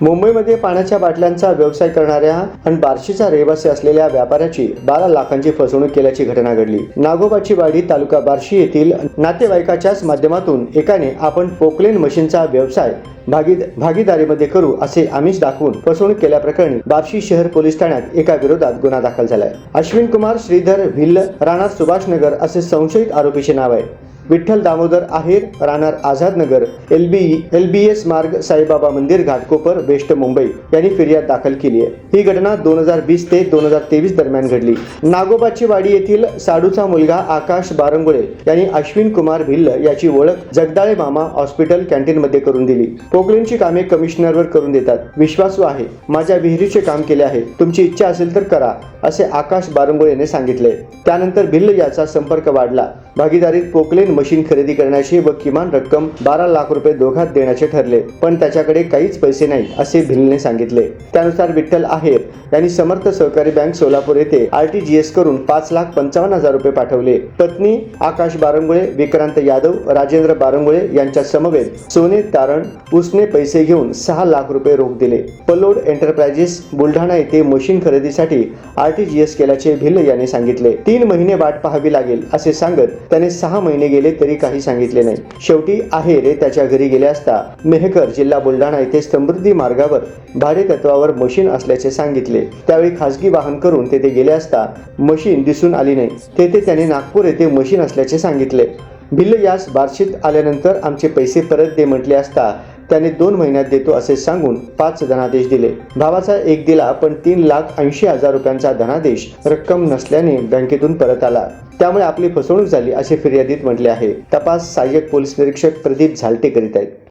मुंबईमध्ये पाण्याच्या बाटल्यांचा व्यवसाय करणाऱ्या आणि बार्शीचा रहिवासी असलेल्या व्यापाऱ्याची बारा लाखांची फसवणूक केल्याची घटना घडली. नागोबाची वाडी तालुका बार्शी येथील नातेवाईकाच्याच माध्यमातून एकाने आपण पोकलेन मशीनचा व्यवसाय भागीद भागीदारीमध्ये करू असे आमिष दाखवून फसवणूक केल्याप्रकरणी बार्शी शहर पोलीस ठाण्यात एका विरोधात गुन्हा दाखल झालाय. अश्विन कुमार श्रीधर भिल्ल राणा सुभाषनगर असे संशयित आरोपीचे नाव आहे. विठ्ठल दामोदर आहेर राहणार Azadnagar L B L B S मार्ग साईबाबा मंदिर घाटकोपर वेस्ट मुंबई यांनी फिर्याद दाखल केली आहे. ही घटना दोन हजार वीस ते दोन हजार तेवीस दरम्यान घडली. नागोबाची वाडी येथील साडूचा मुलगा आकाश बारंगुळे यांनी अश्विन कुमार भिल्ल याची ओळख जगदाळे मामा हॉस्पिटल कॅन्टीन मध्ये करून दिली. पोकलेनची कामे कमिशनरवर करून देतात. विश्वासू आहे. माझ्या विहिरीचे काम केले आहे. तुमची इच्छा असेल तर करा असे आकाश बारंगुळेने सांगितले. त्यानंतर भिल्ल याचा संपर्क वाढला. भागीदारीत पोकलेन मशीन खरेदी करण्याची व किमान रक्कम बारा लाख रुपये दोघात देण्याचे ठरले पण त्याच्याकडे काहीच पैसे नाही असे भिल्लने सांगितले. त्यानुसार विठ्ठल आहेर यांनी समर्थ सहकारी बँक सोलापूर येथे आरटीजीएस करून पाच लाख पंचावन्न हजार रुपये पाठवले. पत्नी आकाश बारंगुळे विक्रांत यादव राजेंद्र बारंगुळे यांच्या समवेत सोने तारण उसने पैसे घेऊन सहा लाख रुपये रोख दिले. पलोड एंटरप्राइजेस बुलढाणा येथे मशीन खरेदीसाठी आरटीजीएस केल्याचे भिल्ल यांनी सांगितले. तीन महिने वाट पाहावी लागेल असे सांगत त्याने सहा महिने गेले तरी काही सांगितले नाही. शेवटी आहेरे त्याच्या घरी गेले असता मेहकर जिल्हा बुलढाणा येथे समृद्धी मार्गावर भाडे तत्वावर मशीन असल्याचे सांगितले. त्यावेळी खासगी वाहन करून तेथे गेले असता मशीन दिसून आली नाही. तेथे त्याने नागपूर येथे मशीन असल्याचे सांगितले. भिल्ल यास बार्शीत आल्यानंतर आमचे पैसे परत दे म्हटले असता त्याने दोन महिन्यात देतो असे सांगून पाच धनादेश दिले. भावाचा एक दिला पण तीन लाख ऐंशी हजार रुपयांचा धनादेश रक्कम नसल्याने बँकेतून परत आला. त्यामुळे आपली फसवणूक झाली असे फिर्यादीत म्हटले आहे. तपास सहाय्यक पोलीस निरीक्षक प्रदीप झालटे करीत आहेत.